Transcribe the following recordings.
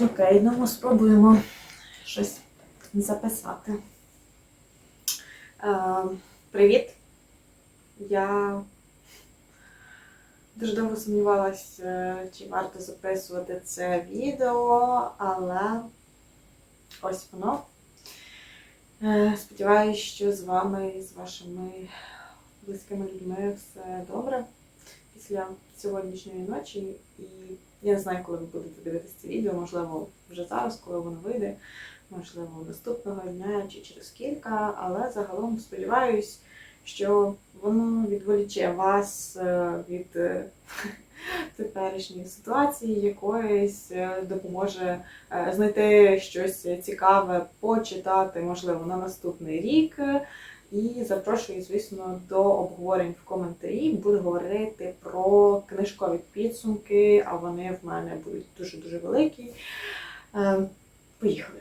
Окей, ну ми спробуємо щось записати. Е, привіт! Я дуже довго сумнівалася, е, чи варто записувати це відео, але ось воно. Е, сподіваюсь, що з вами і з вашими близькими людьми все добре після сьогоднішньої ночі. І я не знаю, коли ви будете дивитися це відео, можливо, вже зараз, коли воно вийде, можливо, наступного дня чи через кілька, але загалом сподіваюсь, що воно відволіче вас е, від е, теперішньої ситуації, якоїсь е, допоможе знайти щось цікаве, почитати, можливо, на наступний рік. І запрошую, звісно, до обговорень в коментарі. Буду говорити про книжкові підсумки, а вони в мене будуть дуже-дуже великі. Е, Поїхали.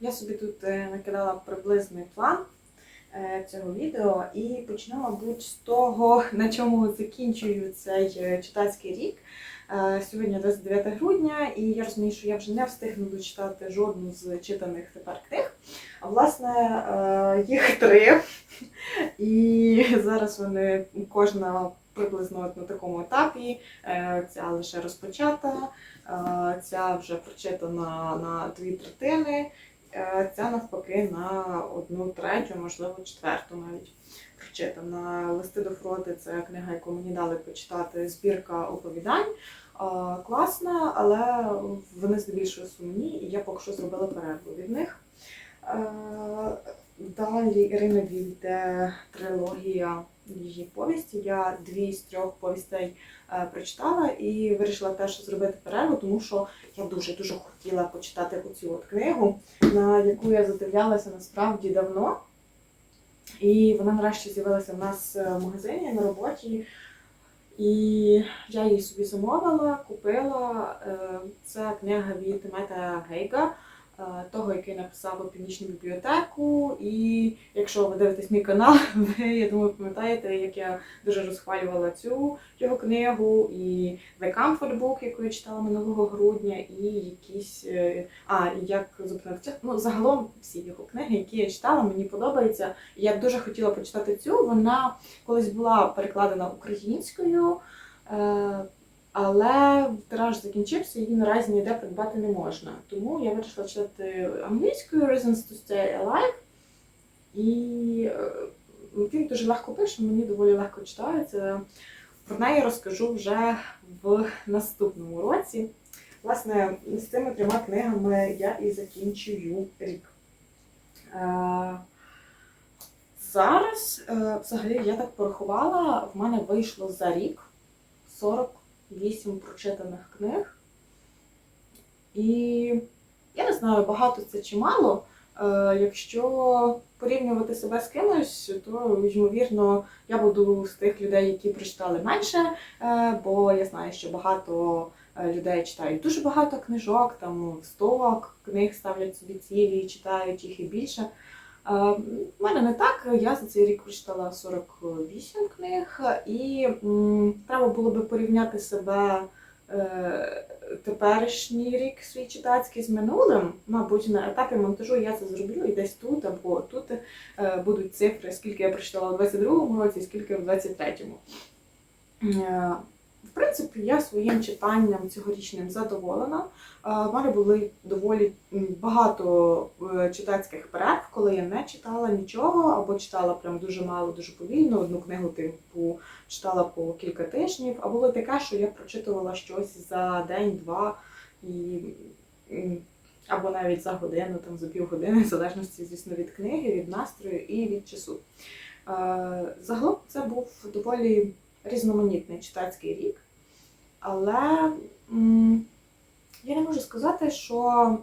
Я собі тут е, накидала приблизний план е, цього відео і почну, мабуть, з того, на чому закінчую цей читацький рік. Сьогодні 29 грудня, і я розумію, що я вже не встигну дочитати жодну з читаних тепер книг. Власне, е, їх три. І зараз вони кожна приблизно на такому етапі. Е, Ця лише розпочата, е, ця вже прочитана на дві третини, ця навпаки на одну третю, можливо, четверту навіть прочитана. Листи до фроти це книга, яку мені дали почитати, збірка оповідань. Класна, але вони здебільшого сумні, і я поки що зробила перерву від них. Е, Далі Ірина Вільде трилогія її повісті. Я дві з трьох повістей е, прочитала і вирішила теж зробити перерву, тому що я дуже дуже хотіла почитати оцю от книгу, на яку я задивлялася насправді давно. І вона нарешті з'явилася в нас е, в магазині на роботі. І я її собі замовила, купила. Це книга від Мета Гейга, того, який написав Північну бібліотеку. І якщо ви дивитесь мій канал, ви, я думаю, пам'ятаєте, як я дуже розхвалювала цю його книгу, і The Comfort Book, яку я читала минулого грудня, і якісь. е, А, як зупинити. Ну, загалом всі його книги, які я читала, мені подобаються. Я дуже хотіла почитати цю. Вона колись була перекладена українською. Але тираж закінчився, її наразі ніде придбати не можна. Тому я вирішила читати англійською Reasons to Stay Alive. І е, він дуже легко пише, мені доволі легко читається. Про неї розкажу вже в наступному році. Власне, з цими трьома книгами я і закінчую рік. Е, Зараз, е, взагалі, я так порахувала, в мене вийшло за рік 48 прочитаних книг. І я не знаю, багато це чи мало. Е, Якщо порівнювати себе з кимось, то ймовірно я буду з тих людей, які прочитали менше, е, бо я знаю, що багато е, людей читають дуже багато книжок, там 100 книг ставлять собі цілі читають їх і більше. У мене не так. Я за цей рік прочитала 48 книг, і треба було би порівняти себе е, теперішній рік свій читацький з минулим. Мабуть, на етапі монтажу я це зроблю і десь тут або тут е, будуть цифри, скільки я прочитала у 22-му році, скільки в 23-му. В принципі, я своїм читанням цьогорічним задоволена. В мене були доволі багато е, читацьких перерв, коли я не читала нічого, або читала прям дуже мало, дуже повільно. Одну книгу типу читала по кілька тижнів, а було таке, що я прочитувала щось за день-два і. Або навіть за годину, там за півгодини, в залежності, звісно, від книги, від настрою і від часу. Е, Загалом це був доволі різноманітний читацький рік, але я не можу сказати, що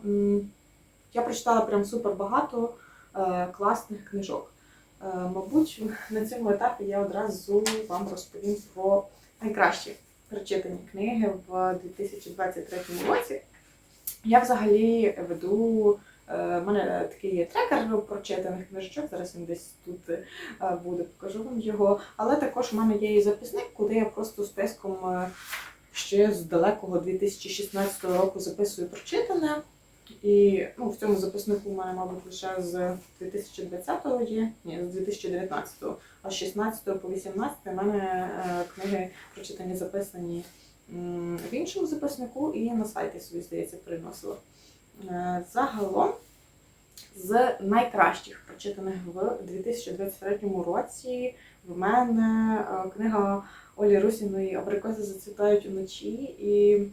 я прочитала прям супер багато е, класних книжок. Е, мабуть, на цьому етапі я одразу вам розповім про найкращі прочитані книги в 2023 році. Я взагалі веду. е, в мене такий є трекер прочитаних книжечок, зараз він десь тут е, буде, покажу вам його. Але також в мене є і записник, куди я просто списком е, ще з далекого 2016 року записую прочитане. І ну, в цьому записнику у мене, мабуть, лише з 2020-го є, ні, з 2019-го, а з 16 по 18 у мене е, книги прочитані записані в іншому записнику і на сайті собі, здається, приносила. Е, Загалом з найкращих прочитаних в 2023 році в мене е, книга Олі Русіної Абрикоси зацвітають уночі. І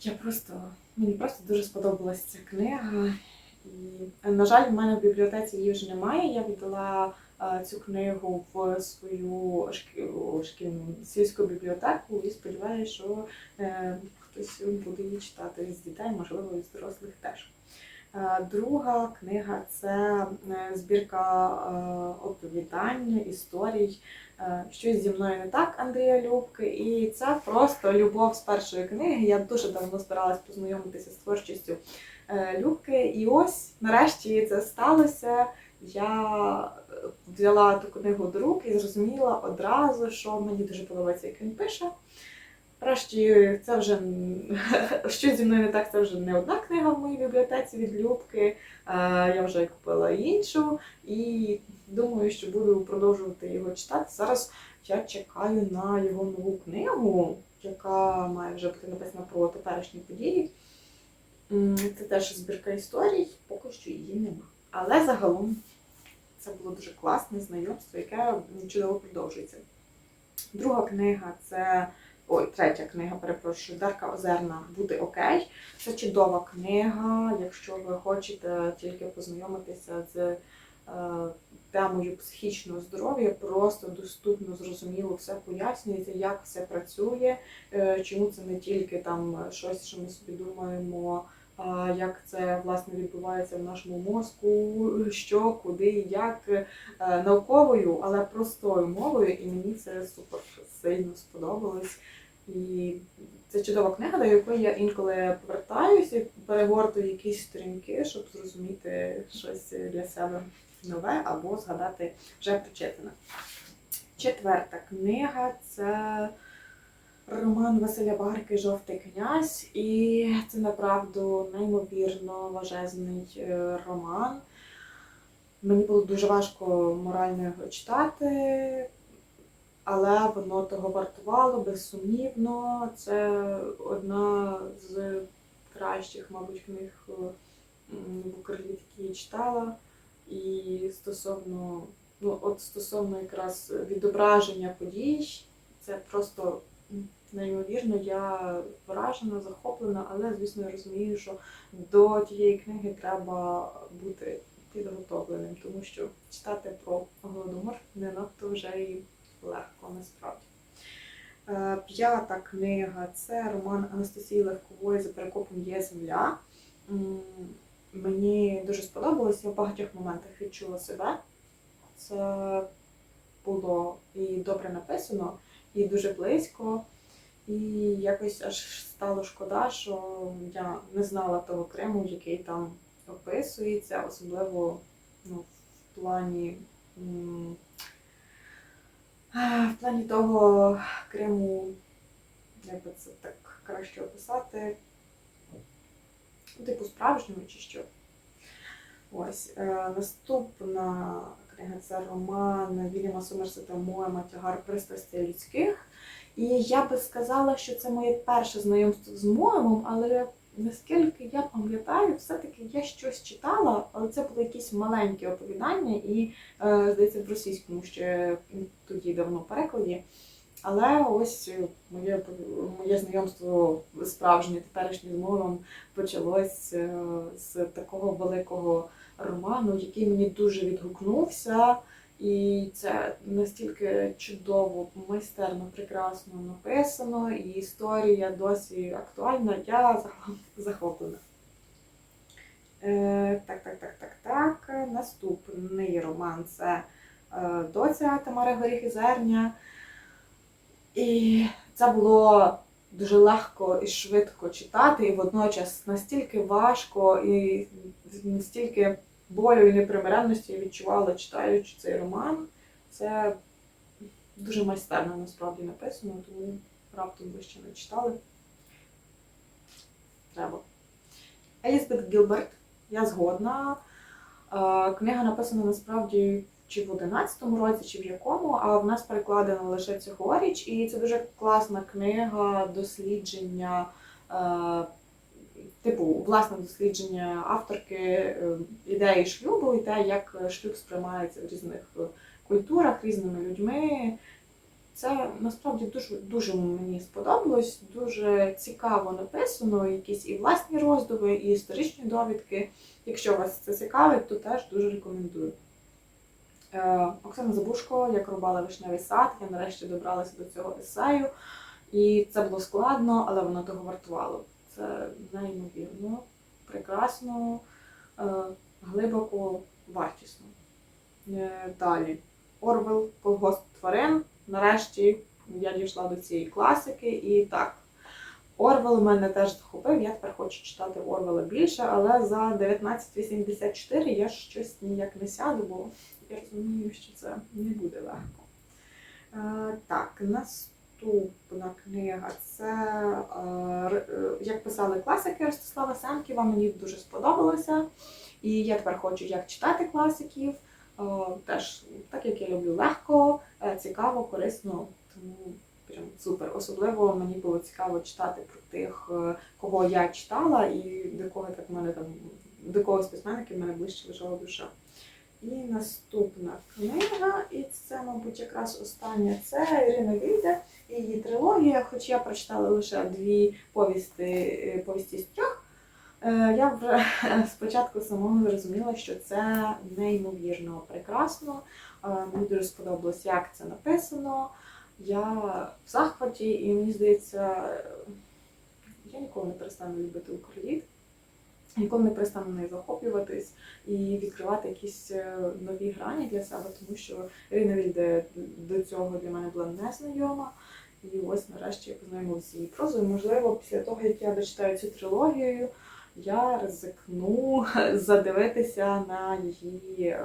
я просто мені просто дуже сподобалась ця книга. І, е, на жаль, в мене в бібліотеці її вже немає. Я віддала е, цю книгу в свою шкі- шкільну сільську бібліотеку і сподіваюся, що хтось буде її читати з дітей, можливо, і з дорослих теж. Е, Друга книга це е, збірка е, оповідань, історій. Щось зі мною не так Андрія Любки. І це просто любов з першої книги. Я дуже давно старалась познайомитися з творчістю Любки. І ось нарешті це сталося. Я взяла ту книгу до рук і зрозуміла одразу, що мені дуже подобається, як він пише. Врешті, це вже що зі мною не так, це вже не одна книга в моїй бібліотеці від Любки. Е, Я вже купила іншу і думаю, що буду продовжувати його читати. Зараз я чекаю на його нову книгу, яка має вже бути написана про теперішні події. Це теж збірка історій, поки що її нема. Але загалом це було дуже класне знайомство, яке чудово продовжується. Друга книга це ой, третя книга, перепрошую, Дарка Озерна буде окей. Це чудова книга, якщо ви хочете тільки познайомитися з е, темою психічного здоров'я, просто доступно, зрозуміло, все пояснюється, як все працює, е, чому це не тільки там щось, що ми собі думаємо. Як це власне відбувається в нашому мозку, що, куди, як е, науковою, але простою мовою, і мені це супер сильно сподобалось. І це чудова книга, до якої я інколи повертаюся, перегортую якісь сторінки, щоб зрозуміти щось для себе нове або згадати вже прочитане. Четверта книга це роман Василя Барки Жовтий князь. І це направду неймовірно важезний е, роман. Мені було дуже важко морально його читати, але воно того вартувало, безсумнівно. Це одна з кращих, мабуть, книг е, в Україні, які я читала. І стосовно, ну, от стосовно якраз відображення подій, це просто неймовірно. Я вражена, захоплена, але, звісно, я розумію, що до тієї книги треба бути підготовленим, тому що читати про голодомор не надто вже і легко насправді. Е, П'ята книга це роман Анастасії Левкової за перекопом є земля. Мені дуже сподобалось, я в багатьох моментах відчула себе. Це було і добре написано, і дуже близько. І якось аж стало шкода, що я не знала того Криму, який там описується, особливо ну, в плані. В плані того Криму, як би це так краще описати, типу справжнього чи що. Ось е, наступна книга це роман Вільяма Сомерсета Моема Тягар пристрастей людських. І я би сказала, що це моє перше знайомство з Моемом, але наскільки я пам'ятаю, все-таки я щось читала, але це було якісь маленькі оповідання, і, е, здається, в російському ще тоді давно перекладі. Але ось моє, моє знайомство справжнє теперішнє з мовом почалось е, з такого великого роману, який мені дуже відгукнувся. І це настільки чудово, майстерно, прекрасно написано, і історія досі актуальна. Я захоплена. Е, так, так, так, так, так. Наступний роман це е, Доця Тамари Горіх і Зерня. І це було дуже легко і швидко читати, і водночас настільки важко і настільки болю і непримиренності я відчувала, читаючи цей роман. Це дуже майстерно насправді написано, тому раптом ви ще не читали. Треба. Елізабет Гілберт, я згодна. Е, Книга написана насправді чи в 11-му році, чи в якому, а в нас перекладена лише цьогоріч. І це дуже класна книга дослідження, е, типу, власне дослідження авторки е, ідеї шлюбу і те, як шлюб сприймається в різних культурах, різними людьми. Це насправді дуже дуже мені сподобалось, дуже цікаво написано, якісь і власні роздуми, і історичні довідки. Якщо вас це цікавить, то теж дуже рекомендую. Е, Оксана Забушко, як рубала вишневий сад, я нарешті добралася до цього есею. І це було складно, але воно того вартувало. Це неймовірно, прекрасно, е, глибоко, вартісно. Е, Далі. Орвел, колгосп тварин. Нарешті я дійшла до цієї класики. І так, Орвел мене теж захопив. Я тепер хочу читати Орвела більше, але за 1984 я щось ніяк не сяду, бо розумію, що це не буде легко. Е, так, наступна книга це е, е, як писали класики Ростислава Семківа. Мені дуже сподобалося. І я тепер хочу як читати класиків. Теж так як я люблю легко, цікаво, корисно. Тому прям супер. Особливо мені було цікаво читати про тих, кого я читала, і до кого так в мене там до когось письменників мене ближче лежала душа. І наступна книга, і це, мабуть, якраз остання, це Ірина Вільде і її трилогія. Хоч я прочитала лише дві повісти, е, повісті з трьох. е, Я вже спочатку самого зрозуміла, що це неймовірно прекрасно. Е, Мені дуже сподобалось, як це написано. Я в захваті, і мені здається, я ніколи не перестану любити Укрліт, ніколи не перестану нею захоплюватись і відкривати якісь е, нові грані для себе, тому що Ірина до цього для мене була незнайома. І ось нарешті я познайомилася з її прозою. Можливо, після того, як я дочитаю цю трилогію, я ризикну задивитися на її, е,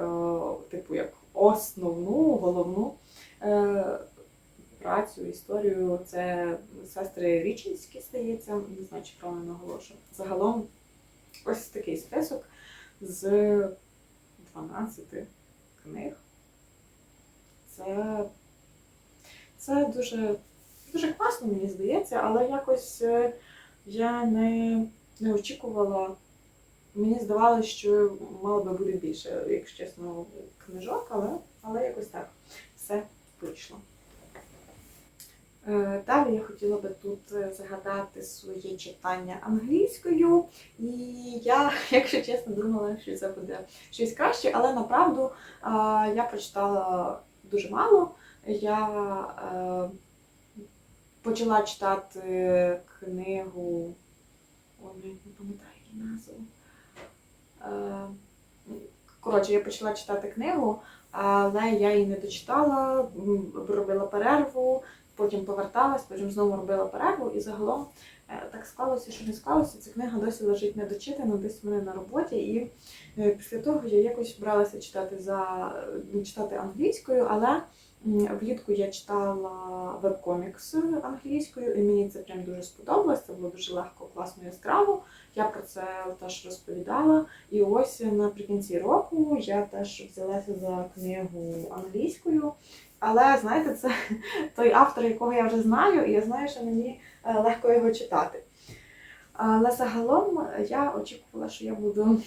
типу, як основну, головну е, працю, історію. Це сестри Річинські, здається, не знаю, чи правильно наголошую. Загалом ось такий список з 12 книг. Це, це дуже, дуже класно, мені здається, але якось е, я не, не очікувала. Мені здавалося, що мало би бути більше, якщо чесно, книжок, але, але якось так все вийшло. Е, Далі я хотіла би тут е, згадати своє читання англійською. І я, якщо чесно, думала, що це буде щось краще, але направду я прочитала дуже мало. Я е, почала читати книгу. О, не пам'ятаю її назву. Коротше, я почала читати книгу, але я її не дочитала, робила перерву, потім поверталась, потім знову робила перерву, і загалом е, так склалося, що не склалося. Ця книга досі лежить недочитана, десь в мене на роботі. І е, після того я якось бралася читати за читати англійською, але влітку я читала вебкомікс англійською, і мені це прям дуже сподобалось. Це було дуже легко, класно, яскраво. Я про це теж розповідала. І ось наприкінці року я теж взялася за книгу англійською. Але знаєте, це той автор, якого я вже знаю, і я знаю, що мені е, легко його читати. Але загалом я очікувала, що я буду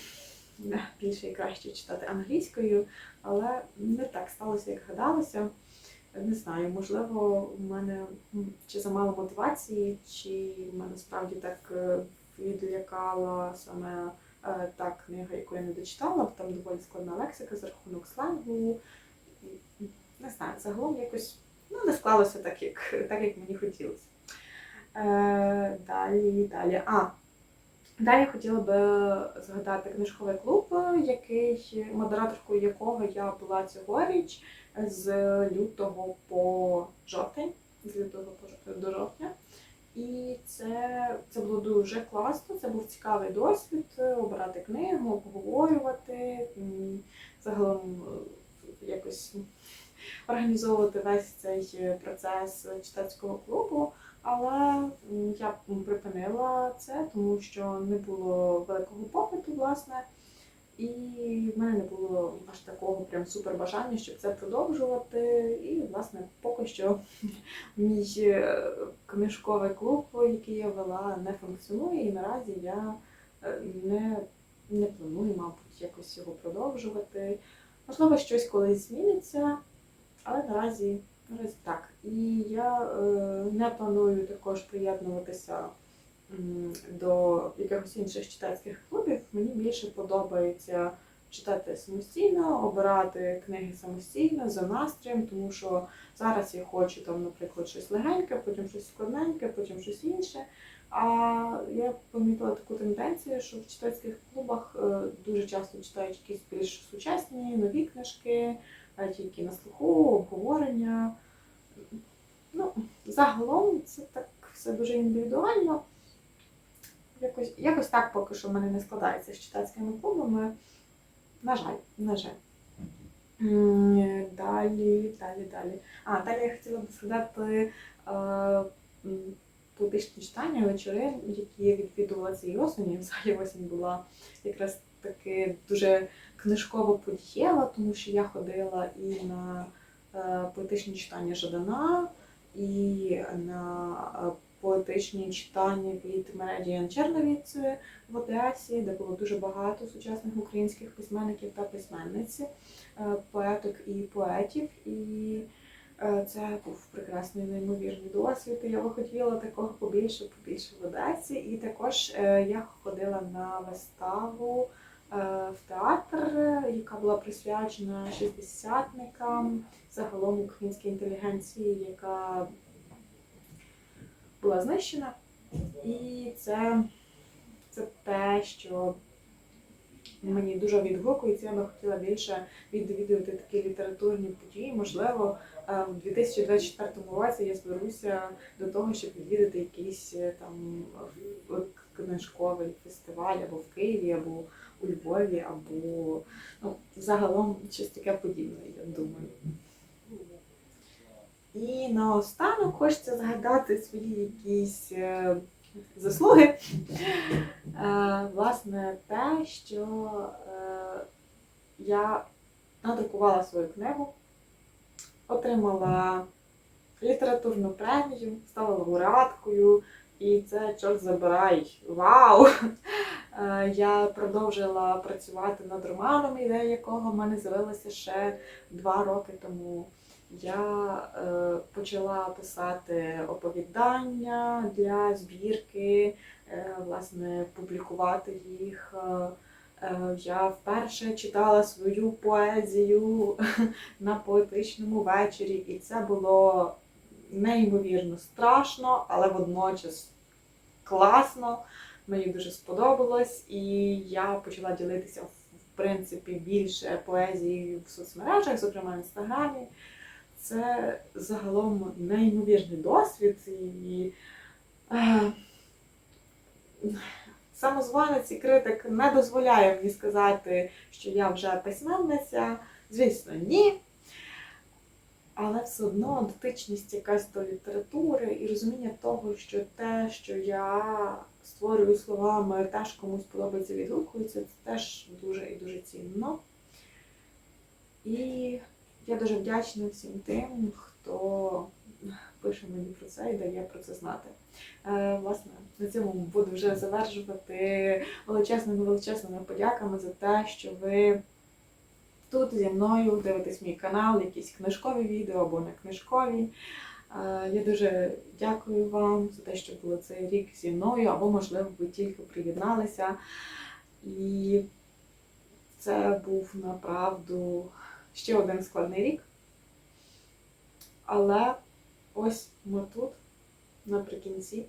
більше і краще читати англійською, але не так сталося, як гадалося. Не знаю, можливо, в мене чи замало мотивації, чи в мене справді так е, відлякала саме е, та книга, яку я не дочитала, бо там доволі складна лексика за рахунок сленгу. Не знаю, загалом якось ну, не склалося так, як, так, як мені хотілося. Е, далі, далі. А, далі хотіла би згадати книжковий клуб, який, модераторкою якого я була цьогоріч з лютого по жовтень, з лютого по до жовтня. І це, це було дуже класно, це був цікавий досвід обирати книгу, обговорювати, загалом е, якось організовувати весь цей е, процес читацького клубу. Але я припинила це, тому що не було великого попиту, власне. І в мене не було аж такого прям супер бажання, щоб це продовжувати. І, власне, поки що мій е, книжковий клуб, який я вела, не функціонує, і наразі я е, не, не планую, мабуть, якось його продовжувати. Можливо, щось колись зміниться, але наразі так. І я е, не планую також приєднуватися до якихось інших читацьких клубів. Мені більше подобається читати самостійно, обирати книги самостійно за настроєм, тому що зараз я хочу там, наприклад, щось легеньке, потім щось складненьке, потім щось інше. А я помітила таку тенденцію, що в читацьких клубах е, дуже часто читають якісь більш сучасні, нові книжки, навіть які на слуху, обговорення. Ну, загалом це так все дуже індивідуально. Якось, якось так поки що в мене не складається з читацькими клубами. На жаль, на жаль. Далі, далі, далі. А, далі я хотіла б згадати е, поетичні читання, вечори, які я відвідувала цієї осені. Взагалі осінь була якраз таки дуже книжково подієва, тому що я ходила і на е, поетичні читання Жадана, і на е, поетичні читання від Мередіан Черновіці в Одесі, де було дуже багато сучасних українських письменників та письменниць, е, поеток і поетів. І це був прекрасний неймовірний досвід. Я би хотіла такого побільше, побільше в Одесі. І також я ходила на виставу в театр, яка була присвячена шістдесятникам, загалом українській інтелігенції, яка була знищена. І це, це те, що мені дуже відгукується. Я би хотіла більше відвідувати такі літературні події. Можливо, е, в 2024 році я зберуся до того, щоб відвідати якийсь е, там е, книжковий фестиваль або в Києві, або у Львові, або ну, загалом щось таке подібне, я думаю. І наостанок хочеться згадати свої якісь е, заслуги. Е, власне, те, що е, я надрукувала свою книгу, отримала літературну премію, стала лауреаткою, і це чорт забирай. Вау! Е, Я продовжила працювати над романом, ідея якого в мене з'явилася ще два роки тому. Я е, почала писати оповідання для збірки, е, власне, публікувати їх. Я вперше читала свою поезію на поетичному вечорі, і це було неймовірно страшно, але водночас класно. Мені дуже сподобалось, і я почала ділитися в принципі більше поезії в соцмережах, зокрема в інстаграмі. Це загалом неймовірний досвід і е, самозванець і критик не дозволяє мені сказати, що я вже письменниця. Звісно, ні. Але все одно дотичність якась до літератури і розуміння того, що те, що я створюю словами, теж комусь подобається, відгукується, це теж дуже і дуже цінно. І я дуже вдячна всім тим, хто пише мені про це і дає про це знати. Е, власне, на цьому буду вже завершувати величезними величезними подяками за те, що ви тут зі мною дивитесь мій канал, якісь книжкові відео або не книжкові. Е, Я дуже дякую вам за те, що були цей рік зі мною, або, можливо, ви тільки приєдналися. І це був направду ще один складний рік. Але ось ми тут наприкінці.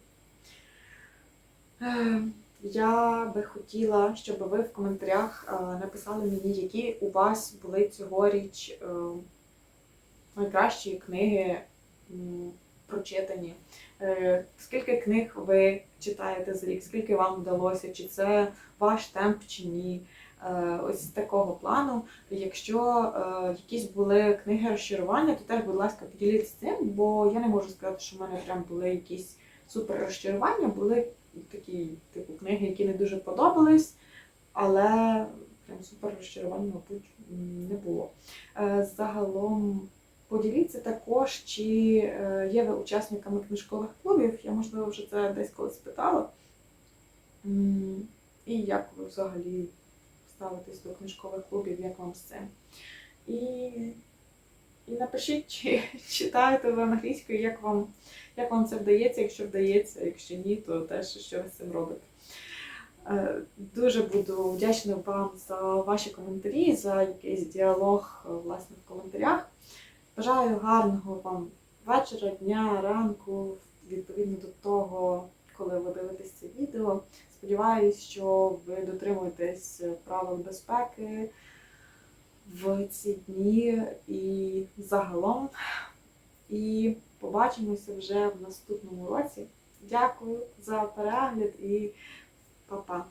Я би хотіла, щоб ви в коментарях е, написали мені, які у вас були цьогоріч е, найкращі книги прочитані. Е, Скільки книг ви читаєте за рік, скільки вам вдалося, чи це ваш темп, чи ні. ось такого плану. Якщо якісь були книги розчарування, то теж, будь ласка, поділіться цим, бо я не можу сказати, що в мене прям були якісь супер розчарування, були такі типу книги, які не дуже подобались, але прям супер розчарувань, мабуть, не було. Е, Загалом поділіться також, чи е, є ви учасниками книжкових клубів. Я, можливо, вже це десь колись питала. І як ви взагалі ставитесь до книжкових клубів, як вам з цим? І, і напишіть, чи читаєте ви англійською, як вам, як вам це вдається, якщо вдається, якщо ні, то теж що ви з цим робите. Е, Дуже буду вдячна вам за ваші коментарі, за якийсь діалог е, власне в коментарях. Бажаю гарного вам вечора, дня, ранку, відповідно до того, коли ви дивитесь це відео. Сподіваюсь, що ви дотримуєтесь правил безпеки в ці дні і загалом. І побачимося вже в наступному році. Дякую за перегляд і па-па!